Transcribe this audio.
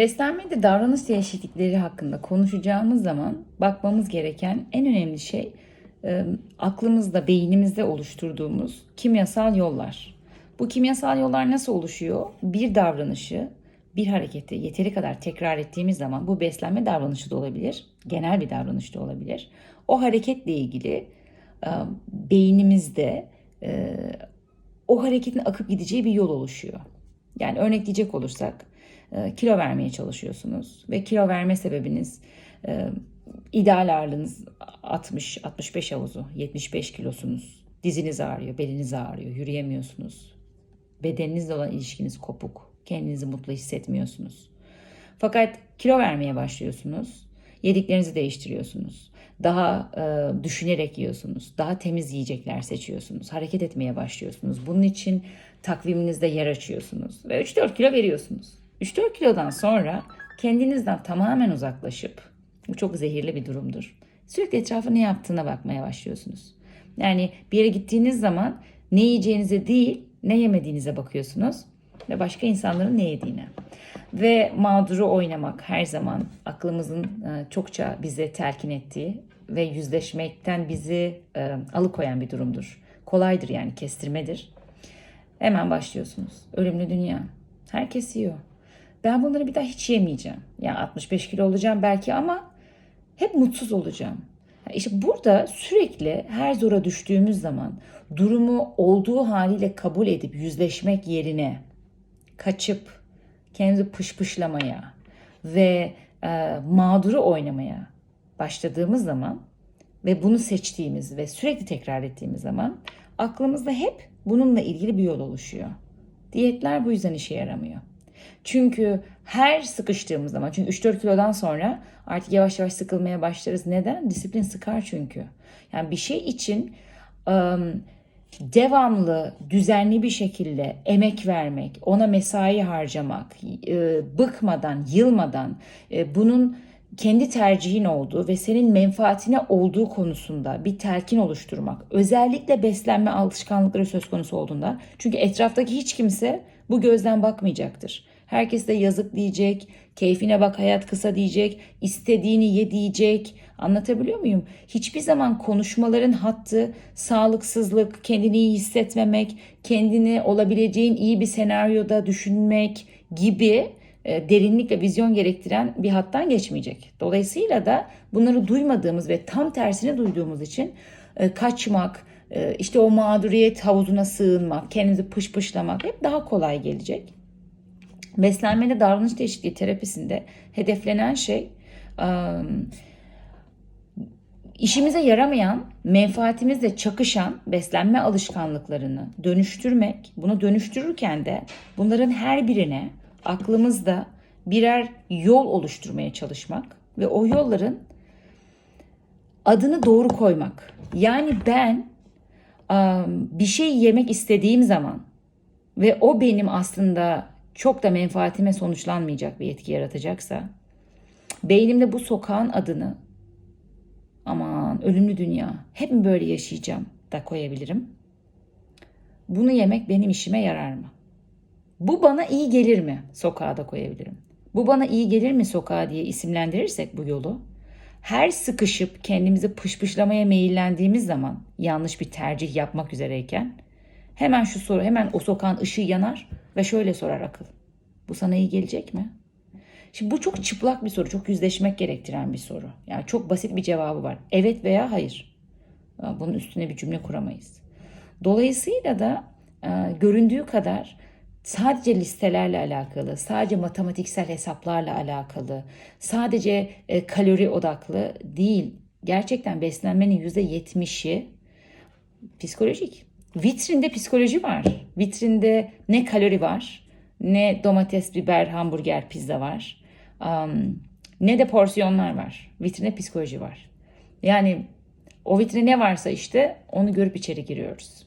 Beslenmede davranış değişiklikleri hakkında konuşacağımız zaman bakmamız gereken en önemli şey e, aklımızda, beynimizde oluşturduğumuz kimyasal yollar. Bu kimyasal yollar nasıl oluşuyor? Bir davranışı, bir hareketi yeteri kadar tekrar ettiğimiz zaman bu beslenme davranışı da olabilir, genel bir davranış da olabilir. O hareketle ilgili e, beynimizde e, o hareketin akıp gideceği bir yol oluşuyor. Yani örnekleyecek olursak e, kilo vermeye çalışıyorsunuz ve kilo verme sebebiniz e, ideal ağırlığınız 60-65 havuzu, 75 kilosunuz. Diziniz ağrıyor, beliniz ağrıyor, yürüyemiyorsunuz. Bedeninizle olan ilişkiniz kopuk, kendinizi mutlu hissetmiyorsunuz. Fakat kilo vermeye başlıyorsunuz, yediklerinizi değiştiriyorsunuz. Daha e, düşünerek yiyorsunuz, daha temiz yiyecekler seçiyorsunuz, hareket etmeye başlıyorsunuz. Bunun için takviminizde yer açıyorsunuz ve 3-4 kilo veriyorsunuz. 3-4 kilodan sonra kendinizden tamamen uzaklaşıp, bu çok zehirli bir durumdur. Sürekli etrafa ne yaptığına bakmaya başlıyorsunuz. Yani bir yere gittiğiniz zaman ne yiyeceğinize değil, ne yemediğinize bakıyorsunuz ve başka insanların ne yediğine. Ve mağduru oynamak her zaman aklımızın e, çokça bize telkin ettiği ve yüzleşmekten bizi e, alıkoyan bir durumdur. Kolaydır yani kestirmedir. Hemen başlıyorsunuz. Ölümlü dünya. Herkes yiyor. Ben bunları bir daha hiç yemeyeceğim. Yani 65 kilo olacağım belki ama hep mutsuz olacağım. İşte burada sürekli her zora düştüğümüz zaman durumu olduğu haliyle kabul edip yüzleşmek yerine kaçıp kendimizi pışpışlamaya ve e, mağduru oynamaya başladığımız zaman ve bunu seçtiğimiz ve sürekli tekrar ettiğimiz zaman aklımızda hep bununla ilgili bir yol oluşuyor. Diyetler bu yüzden işe yaramıyor. Çünkü her sıkıştığımız zaman, çünkü 3-4 kilodan sonra artık yavaş yavaş sıkılmaya başlarız. Neden? Disiplin sıkar çünkü. Yani bir şey için ım, devamlı, düzenli bir şekilde emek vermek, ona mesai harcamak, e, bıkmadan, yılmadan, e, bunun kendi tercihin olduğu ve senin menfaatine olduğu konusunda bir telkin oluşturmak. Özellikle beslenme alışkanlıkları söz konusu olduğunda. Çünkü etraftaki hiç kimse bu gözden bakmayacaktır. Herkes de yazık diyecek, keyfine bak hayat kısa diyecek, istediğini ye diyecek. Anlatabiliyor muyum? Hiçbir zaman konuşmaların hattı sağlıksızlık, kendini iyi hissetmemek, kendini olabileceğin iyi bir senaryoda düşünmek gibi e, derinlik ve vizyon gerektiren bir hattan geçmeyecek. Dolayısıyla da bunları duymadığımız ve tam tersini duyduğumuz için e, kaçmak, e, işte o mağduriyet havuzuna sığınmak, kendinizi pışpışlamak hep daha kolay gelecek. Beslenmede davranış değişikliği terapisinde hedeflenen şey işimize yaramayan, menfaatimizle çakışan beslenme alışkanlıklarını dönüştürmek, bunu dönüştürürken de bunların her birine aklımızda birer yol oluşturmaya çalışmak ve o yolların adını doğru koymak. Yani ben bir şey yemek istediğim zaman ve o benim aslında çok da menfaatime sonuçlanmayacak bir etki yaratacaksa beynimde bu sokağın adını aman ölümlü dünya hep mi böyle yaşayacağım da koyabilirim. Bunu yemek benim işime yarar mı? Bu bana iyi gelir mi? Sokağa da koyabilirim. Bu bana iyi gelir mi sokağa diye isimlendirirsek bu yolu her sıkışıp kendimizi pışpışlamaya meyillendiğimiz zaman yanlış bir tercih yapmak üzereyken hemen şu soru hemen o sokağın ışığı yanar ve şöyle sorar akıl. Bu sana iyi gelecek mi? Şimdi bu çok çıplak bir soru, çok yüzleşmek gerektiren bir soru. Yani çok basit bir cevabı var. Evet veya hayır. Bunun üstüne bir cümle kuramayız. Dolayısıyla da göründüğü kadar sadece listelerle alakalı, sadece matematiksel hesaplarla alakalı, sadece e, kalori odaklı değil. Gerçekten beslenmenin yüzde yetmişi psikolojik. Vitrinde psikoloji var. Vitrinde ne kalori var, ne domates, biber, hamburger, pizza var, um, ne de porsiyonlar var. Vitrinde psikoloji var. Yani o vitrine ne varsa işte onu görüp içeri giriyoruz.